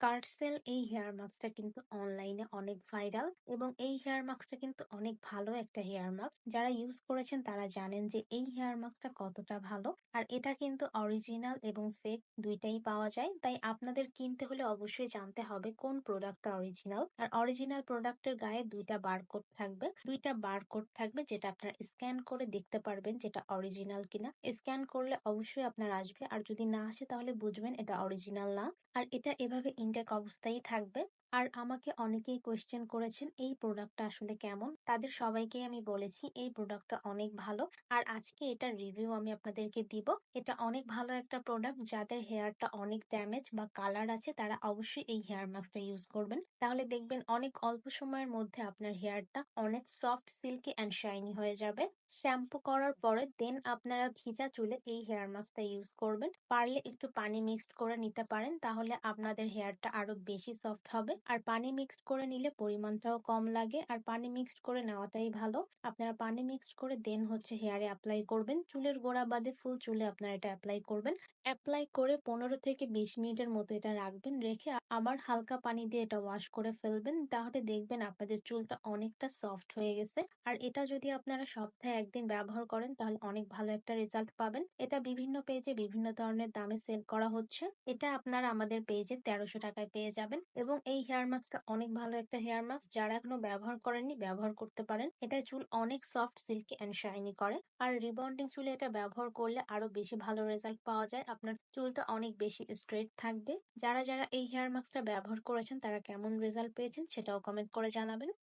কার্সেল এই হেয়ার মাস্কটা কিন্তু অনলাইনে অনেক ভাইরাল এবং এই হেয়ার মাস্কটা কিন্তু অনেক ভালো একটা হেয়ার মাস্ক যারা ইউজ করেছেন তারা জানেন যে এই হেয়ার মাস্কটা কতটা ভালো আর এটা কিন্তু অরিজিনাল এবং ফেক দুইটাই পাওয়া যায়। তাই আপনাদের কিনতে হলে অবশ্যই জানতে হবে কোন প্রোডাক্টটা অরিজিনাল আর অরিজিনাল প্রোডাক্টের গায়ে দুইটা বারকোড থাকবে। দুইটা বারকোড থাকবে যেটা আপনারা স্ক্যান করে দেখতে পারবেন যেটা অরিজিনাল কিনা। স্ক্যান করলে অবশ্যই আপনার আসবে। আর যদি না আসে তাহলে বুঝবেন এটা অরিজিনাল না। আর এটা এভাবে ইনটেক অবস্থায় থাকবে। আর আমাকে অনেকেই কোয়েশ্চেন করেছেন, এই প্রোডাক্টটা আসলে কেমন? তাদের সবাইকে আমি বলেছি, এই প্রোডাক্টটা অনেক ভালো। আর আজকে এটার রিভিউ আমি আপনাদেরকে দিব। এটা অনেক ভালো একটা প্রোডাক্ট যাদের হেয়ারটা অনেক ড্যামেজ বা কালার আছে, তারা অবশ্যই এই হেয়ার মাস্কটা ইউজ করবেন। তাহলে দেখবেন অনেক অল্প সময়ের মধ্যে আপনার হেয়ারটা অনেক সফট সিল্কি অ্যান্ড শাইনি হয়ে যাবে। শ্যাম্পু করার পরে দেন আপনারা ভিজা চুলে এই হেয়ার মাস্কটা ইউজ করবেন। পারলে একটু পানি মিক্সড করে নিতে পারেন, তাহলে আপনাদের হেয়ারটা আরও বেশি সফট হবে। আর পানি মিক্সড করে নিলে পরিমাণটাও কম লাগে। আর পানি মিক্সড করে নেওয়াটাই ভালো। আপনারা পানি মিক্সড করে দেন হচ্ছে হেয়ারে অ্যাপ্লাই করবেন। চুলের গোড়া বাদে ফুল চুলে আপনারা এটা অ্যাপ্লাই করবেন। অ্যাপ্লাই করে পনেরো থেকে বিশ মিনিটের মতো এটা রাখবেন। রেখে আবার হালকা পানি দিয়ে এটা ওয়াশ করে ফেলবেন। তাহলে দেখবেন আপনাদের চুলটা অনেকটা সফট হয়ে গেছে। আর এটা যদি আপনারা সপ্তাহে একদিন ব্যবহার করেন, তাহলে অনেক ভালো একটা রেজাল্ট পাবেন। এটা বিভিন্ন পেজে বিভিন্ন ধরনের দামে সেল করা হচ্ছে। এটা আপনারা আমাদের পেজে তেরোশো টাকায় পেয়ে যাবেন। এবং এই হেয়ার মাস্কটা অনেক ভালো একটা হেয়ার মাস্ক যারা এখনও ব্যবহার করেননি, ব্যবহার করতে পারেন। এটা চুল অনেক সফট সিল্কি অ্যান্ড শাইনি করে। আর রিবন্ডিং চুলে এটা ব্যবহার করলে আরও বেশি ভালো রেজাল্ট পাওয়া যায়। আপনার চুলটা অনেক বেশি স্ট্রেট থাকবে। যারা যারা এই হেয়ার মাস্কটা ব্যবহার করেছেন, তারা কেমন রেজাল্ট পেয়েছেন, সেটাও কমেন্ট করে জানাবেন।